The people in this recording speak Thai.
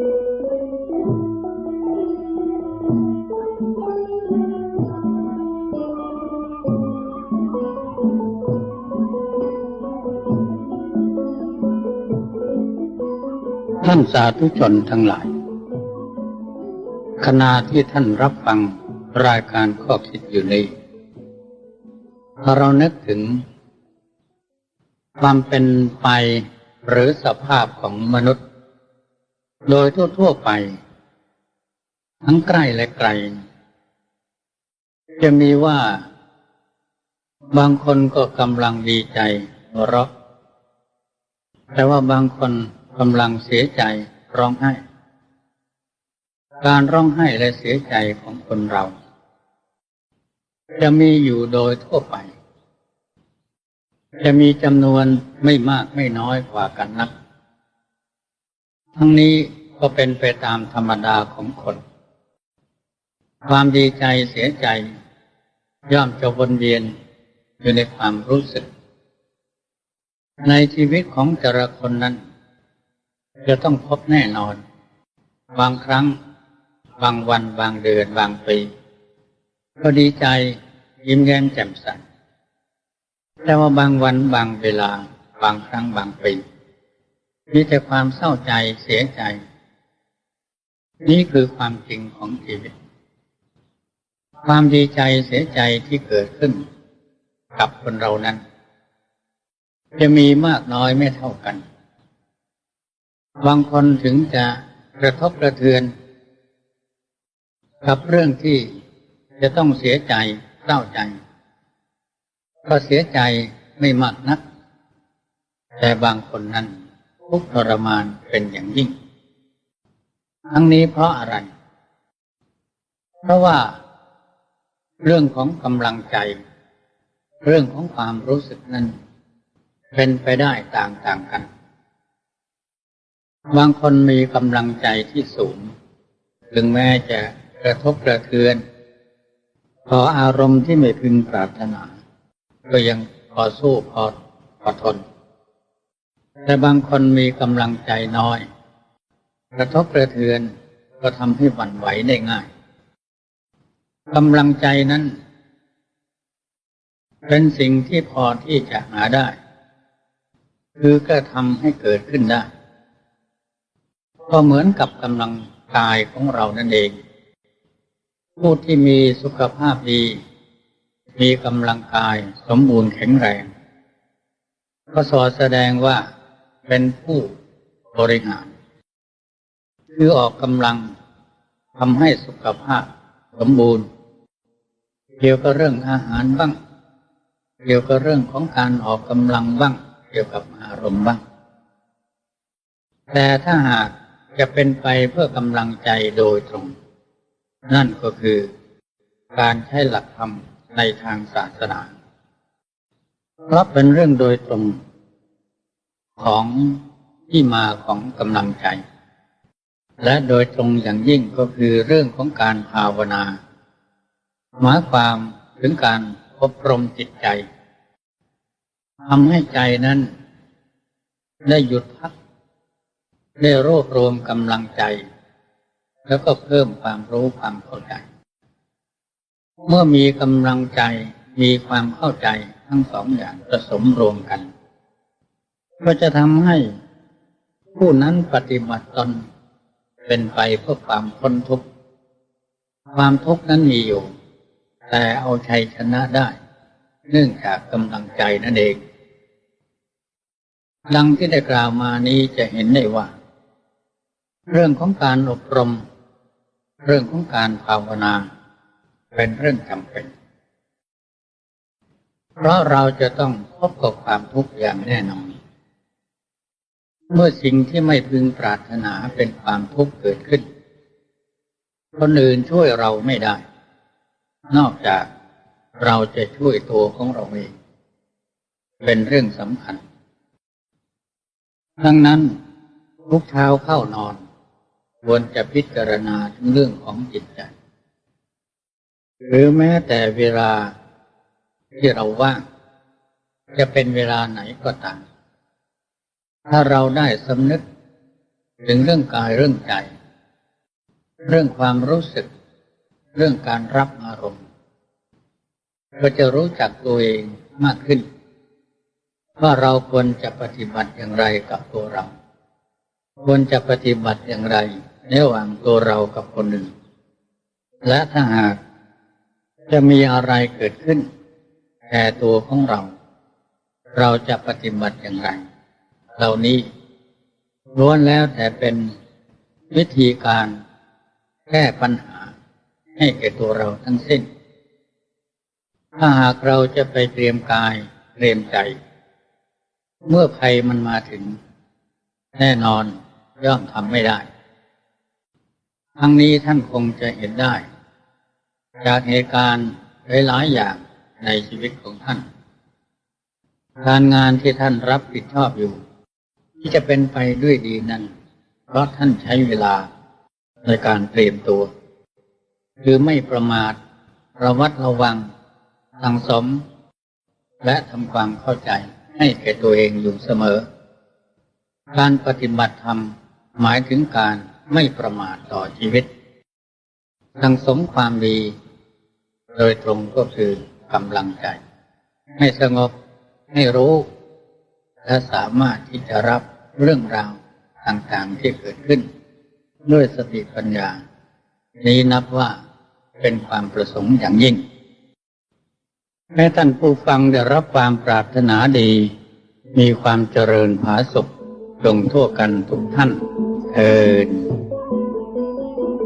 ท่านสาธุชนทั้งหลาย ขณะที่ท่านรับฟังรายการข้อคิดอยู่นี้ถ้าเรานึกถึง ความเป็นไปหรือสภาพของมนุษย์ โดยทั่วๆไป ทั้งใกล้และไกล จะมีว่า บางคนก็กำลังดีใจหัวเราะแต่ว่าบางคนกำลังเสียใจร้องไห้ การร้องไห้และเสียใจของคนเรา จะมีอยู่โดยทั่วไป จะมีจำนวนไม่มากไม่น้อยกว่ากันนัก ทั้งนี้ก็เป็นไปตามธรรมดาของคน ความดีใจเสียใจ ย่อมจะวนเวียนอยู่ในความรู้สึก ในชีวิตของแต่ละคนนั้น จะต้องพบแน่นอน บางครั้ง บางวันบางเดือนบางปีก็ดีใจยิ้มแย้มแจ่มใสแต่ว่าบางวันบางเวลาบางครั้งบางปี มีแต่ความเศร้าใจเสียใจ นี่คือความจริงของชีวิต ความดีใจเสียใจที่เกิดขึ้น กับคนเรานั้น จะมีมากน้อยไม่เท่ากัน บางคนถึงจะกระทบกระเทือน กับเรื่องที่จะต้องเสียใจเศร้าใจ ก็เสียใจไม่มากนัก แต่บางคนนั้น ทุกข์ทรมานเป็นอย่างยิ่ง ทั้งนี้เพราะอะไร เพราะว่า เรื่องของกำลังใจ เรื่องของความรู้สึกนั้น เป็นไปได้ต่างๆกัน บางคนมีกำลังใจที่สูง ถึงแม้จะกระทบกระเทือนพออารมณ์ที่ไม่พึงปรารถนา ก็ยังพอสู้พอพอทน แต่บางคนมีกำลังใจน้อย กระทบกระเทือนก็ทำให้หวั่นไหวได้ง่ายกำลังใจนั้น เป็นสิ่งที่พอที่จะหาได้ คือก็ทำให้เกิดขึ้นได้ ก็เหมือนกับกำลังกายของเรานั่นเอง ผู้ที่มีสุขภาพดี มีกำลังกายสมบูรณ์แข็งแรง ก็สอแสดงว่า เป็นผู้บริหาร คือออกกำลังทำให้สุขภาพสมบูรณ์ เกี่ยวกับเรื่องอาหารบ้าง เกี่ยวกับเรื่องของการออกกำลังบ้าง เกี่ยวกับอารมณ์บ้าง แต่ถ้าหากจะเป็นไปเพื่อกำลังใจโดยตรง นั่นก็คือการใช้หลักธรรมในทางศาสนาเพราะเป็นเรื่องโดยตรง ของที่มาของกำลังใจ และโดยตรงอย่างยิ่งก็คือเรื่องของการภาวนาหมายความถึงการอบรมจิตใจทำให้ใจนั้น ได้หยุดพัก ได้รวบรวมกำลังใจ แล้วก็เพิ่มความรู้ความเข้าใจ เมื่อมีกำลังใจมีความเข้าใจทั้งสองอย่างผสมรวมกัน ก็จะทำให้ผู้นั้นปฏิบัติตน เป็นไปเพื่อความพ้นทุกข์ ความทุกข์นั้นมีอยู่ แต่เอาชัยชนะได้ เนื่องจากกำลังใจนั่นเอง ดังที่ได้กล่าวมานี้จะเห็นได้ว่า เรื่องของการอบรม เรื่องของการภาวนา เป็นเรื่องจำเป็น เพราะเราจะต้องพบกับความทุกข์อย่างแน่นอน เมื่อสิ่งที่ไม่พึงปรารถนาเป็นความทุกข์เกิดขึ้น คนอื่นช่วยเราไม่ได้ นอกจากเราจะช่วยตัวของเราเอง เป็นเรื่องสำคัญ ดังนั้นทุกเช้าเข้านอน ควรจะพิจารณาถึงเรื่องของจิตใจ หรือแม้แต่เวลาที่เราว่าง จะเป็นเวลาไหนก็ตาม ถ้าเราได้สำนึก ถึงเรื่องกายเรื่องใจ เรื่องความรู้สึก เรื่องการรับอารมณ์ก็จะรู้จักตัวเองมากขึ้น ว่าเราควรจะปฏิบัติอย่างไรกับตัวเรา ควรจะปฏิบัติอย่างไรระหว่างตัวเรากับคนอื่น และถ้าหากจะมีอะไรเกิดขึ้นแก่ตัวของเรา เราจะปฏิบัติอย่างไร เหล่านี้ล้วนแล้วแต่เป็นวิธีการแก้ปัญหาให้แก่ตัวเราทั้งสิ้น ถ้าหากเราจะไปเตรียมกายเตรียมใจ เมื่อภัยมันมาถึง แน่นอนย่อมทำไม่ได้ ทั้งนี้ท่านคงจะเห็นได้ จากเหตุการณ์หลายๆอย่างในชีวิตของท่าน การงานที่ท่านรับผิดชอบอยู่ ที่จะเป็นไปด้วยดีนั้น เพราะท่านใช้เวลาในการเตรียมตัว คือไม่ประมาท ระมัดระวังสังสม และทำความเข้าใจให้แก่ตัวเองอยู่เสมอ การปฏิบัติธรรมหมายถึงการไม่ประมาทต่อชีวิตสังสมความดี โดยตรงก็คือกำลังใจ ให้สงบให้รู้ และสามารถที่จะรับเรื่องราวต่างๆที่เกิดขึ้น ด้วยสติปัญญา นี้นับว่าเป็นความประสงค์อย่างยิ่งแม้ท่านผู้ฟังได้รับความปรารถนาดี มีความเจริญผาสุขจงทั่วกันทุกท่านเอิญ